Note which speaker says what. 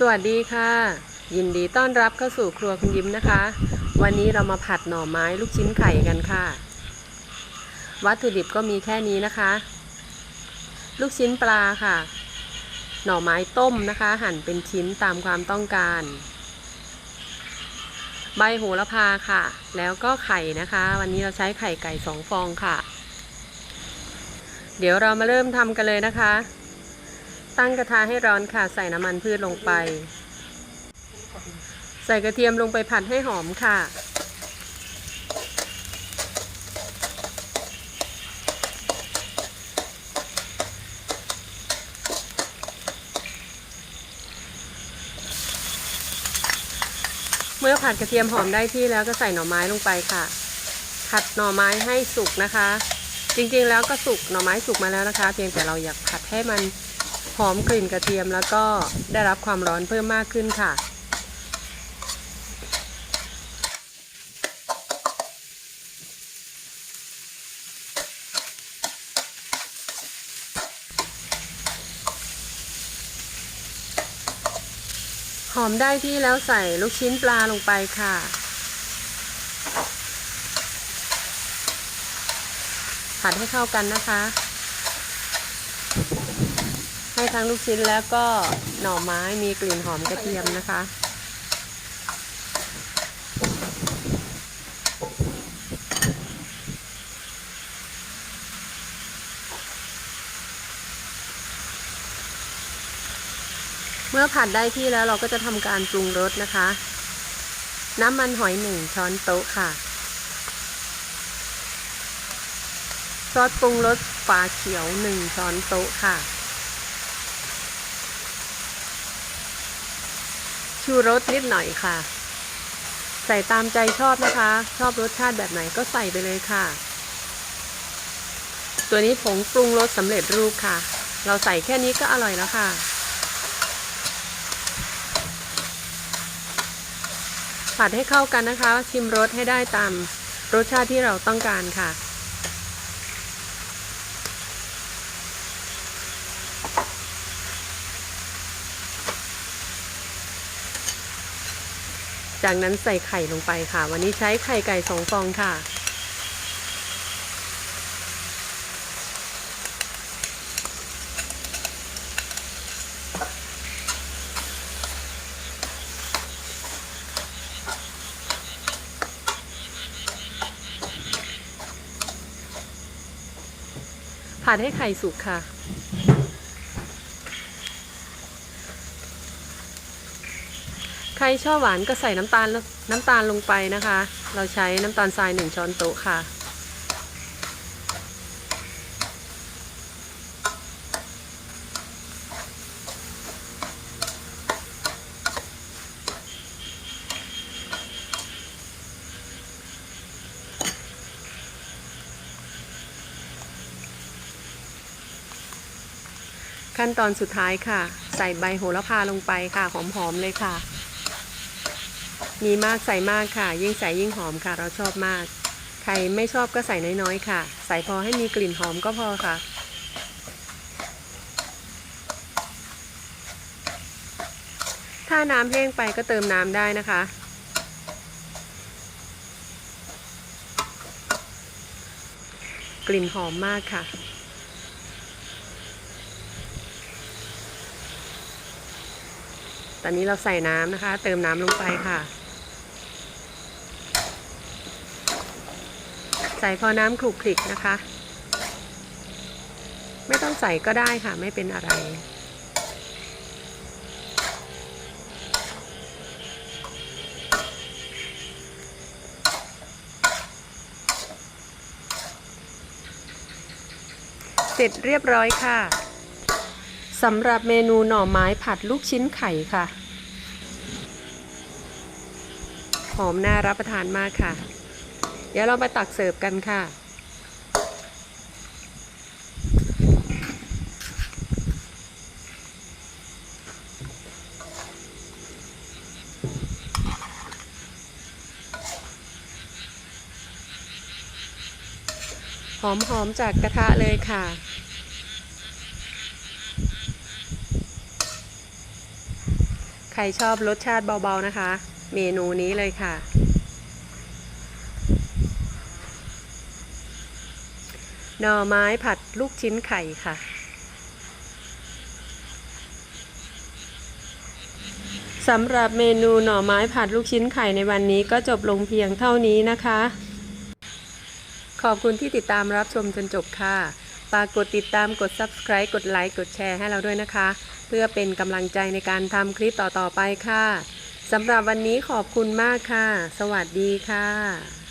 Speaker 1: สวัสดีค่ะ ยินดีต้อนรับเข้าสู่ครัวคุณยิ้มนะคะ วันนี้เรามาผัดหน่อไม้ลูกชิ้นไข่กันค่ะ วัตถุดิบก็มีแค่นี้นะคะ ลูกชิ้นปลาค่ะ หน่อไม้ต้มนะคะ หั่นเป็นชิ้นตามความต้องการ ใบโหระพาค่ะ แล้วก็ไข่นะคะ วันนี้เราใช้ไข่ไก่สองฟองค่ะ เดี๋ยวเรามาเริ่มทำกันเลยนะคะ ตั้งกระทะให้ร้อนค่ะ ใส่น้ำมันพืชลงไป ใส่กระเทียมลงไปผัดให้หอมค่ะ เมื่อผัดกระเทียมหอมได้ที่แล้วก็ใส่หน่อไม้ลงไปค่ะ ผัดหน่อไม้ให้สุกนะคะ จริงๆแล้วก็สุกหน่อไม้สุกมาแล้วนะคะ เพียงแต่เราอยากผัดให้มัน หอมกลิ่นกระเทียมแล้วก็ได้รับความร้อนเพิ่มมากขึ้นค่ะ หอมได้ที่แล้วใส่ลูกชิ้นปลาลงไปค่ะผัดให้เข้ากันนะคะ ให้ทั้งลูกชิ้นแล้วก็หน่อไม้มีกลิ่นหอมกระเทียมนะคะ เมื่อผัดได้ที่แล้วเราก็จะทำการปรุงรสนะคะ น้ำมันหอยหนึ่งช้อนโต๊ะค่ะซอสปรุงรสฝาเขียวหนึ่งช้อนโต๊ะค่ะ ชูรสนิดหน่อยค่ะ ใส่ตามใจชอบนะคะ ชอบรสชาติแบบไหนก็ใส่ไปเลยค่ะ ตัวนี้ผงปรุงรสสำเร็จรูปค่ะ เราใส่แค่นี้ก็อร่อยแล้วค่ะ ผัดให้เข้ากันนะคะ ชิมรสให้ได้ตามรสชาติที่เราต้องการค่ะ จากนั้นใส่ไข่ลงไปค่ะ วันนี้ใช้ไข่ไก่สองฟองค่ะ ผัดให้ไข่สุกค่ะ ใครชอบหวานก็ใส่น้ำตาลน้ำตาลลงไปนะคะ เราใช้น้ำตาลทรายหนึ่งช้อนโต๊ะค่ะ ขั้นตอนสุดท้ายค่ะ ใส่ใบโหระพาลงไปค่ะ หอมๆเลยค่ะ มีมากใส่มากค่ะ ยิ่งใส่ยิ่งหอมค่ะ เราชอบมาก ใครไม่ชอบก็ใส่น้อยๆค่ะ ใส่พอให้มีกลิ่นหอมก็พอค่ะถ้าน้ำแห้งไปก็เติมน้ำได้นะคะ กลิ่นหอมมากค่ะ ตอนนี้เราใส่น้ำนะคะ เติมน้ำลงไปค่ะ ส่พอน้ำคลุกคลิกนะคะ ไม่ต้องใส่ก็ได้ค่ะไม่เป็นอะไร เสร็จเรียบร้อยค่ะสำหรับเมนูหน่อไม้ผัดลูกชิ้นไข่ค่ะ หอมน่ารับประทานมากค่ะ เดี๋ยวเรามาตักเสิร์ฟกันค่ะ หอมๆจากกระทะเลยค่ะใครชอบรสชาติเบาๆนะคะ เมนูนี้เลยค่ะ หน่อไม้ผัดลูกชิ้นไข่ค่ะ สำหรับเมนูหน่อไม้ผัดลูกชิ้นไข่ในวันนี้ก็จบลงเพียงเท่านี้นะคะ ขอบคุณที่ติดตามรับชมจนจบค่ะฝากกดติดตามกด subscribe กดไลค์กดแชร์ให้เราด้วยนะคะ เพื่อเป็นกำลังใจในการทำคลิปต่อๆไปค่ะสำหรับวันนี้ขอบคุณมากค่ะ สวัสดีค่ะ